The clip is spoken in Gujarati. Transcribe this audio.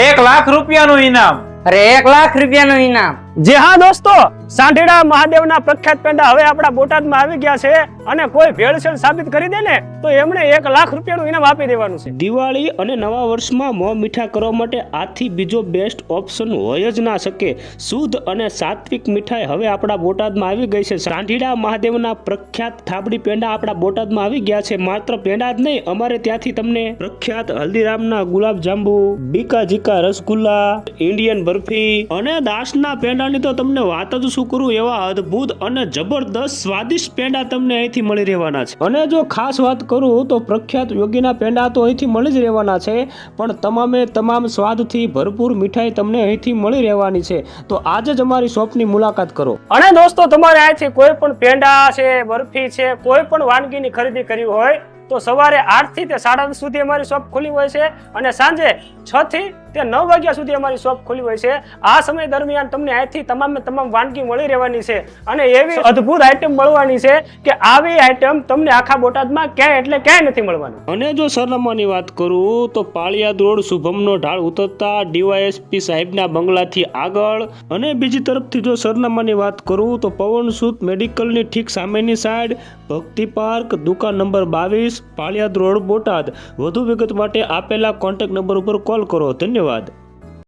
એક લાખ રૂપિયાનું ઇનામ. અરે એક લાખ રૂપિયાનું ઇનામ. જે હા દોસ્તો, સાંઢેડા મહાદેવના પ્રખ્યાત પેંડા હવે આપણા બોટાદમાં આવી ગયા છે અને કોઈ ભેળસેળ સાબિત કરી દે ને, તો એમણે એક લાખ રૂપિયાનું ઇનામ આપી દેવાનું છે. દિવાળી અને નવા વર્ષમાં મોં મીઠા કરવા માટે આથી બીજો બેસ્ટ ઓપ્શન હોય જ ના શકે. શુદ્ધ અને સાત્વિક મીઠાઈ હવે આપણા બોટાદમાં આવી ગઈ છે. સાંઢીડા મહાદેવના પ્રખ્યાત થાબડી પેંડા આપણા બોટાદમાં આવી ગયા છે. માત્ર પેંડા જ નહીં, અમારે ત્યાંથી તમને પ્રખ્યાત હલ્દીરામના ગુલાબ જાંબુ, બીકા જીકા રસગુલ્લા, ઇન્ડિયન બરફી અને દાસના પેંડાની તો તમને વાત જ શું કરું એવા અદ્ભુત અને જબરદસ્ત સ્વાદિષ્ટ પેંડા તમને અહીંથી મળી રહેવાના છે. અને જો ખાસ વાત કરું તો પ્રખ્યાત યોગીના પેંડા તો અહીંથી મળી જ રહેવાના છે, પણ તમામે તમામ સ્વાદથી ભરપૂર મીઠાઈ તમને અહીંથી મળી રહેવાની છે. તો આજે જ અમારી શોપની મુલાકાત કરો. અને દોસ્તો, તમારે અહીંથી કોઈ પણ પેંડા છે, બરફી છે, કોઈ પણ વાનગીની ખરીદી કરવી હોય, તો સવારે આઠથી તે સાડા સુધી અમારી શોપ ખુલ્લી હોય છે અને સાંજે છ થી તે નવ વાગ્યા સુધી અમારી શોપ ખુલ્લી હોય છે. આ સમય દરમિયાન તમને અહીંથી તમામે તમામ વાનગી મળી રહેવાની છે. અને એવી અદ્ભુત આઈટમ મળવાની છે કે આવી આઈટમ તમને આખા બોટાદમાં ક્યાંય એટલે ક્યાંય નથી મળવાની. અને જો સરનામાની વાત કરું તો પાળિયાદ રોડ શુભમનો ઢાળ ઉતરતા ડીવાયએસપી સાહેબના બંગલાથી આગળ. અને બીજી તરફથી જો સરનામાની વાત કરું તો પવન સૂત મેડિકલની ઠીક સામેની સાઈડ ભક્તિ પાર્ક દુકાન નંબર બાવીસ પાળિયાદ રોડ બોટાદ. વધુ વિગત માટે આપેલા કોન્ટેક્ટ નંબર ઉપર કોલ કરો. ધન્યવાદ. ధన్యవాదాలు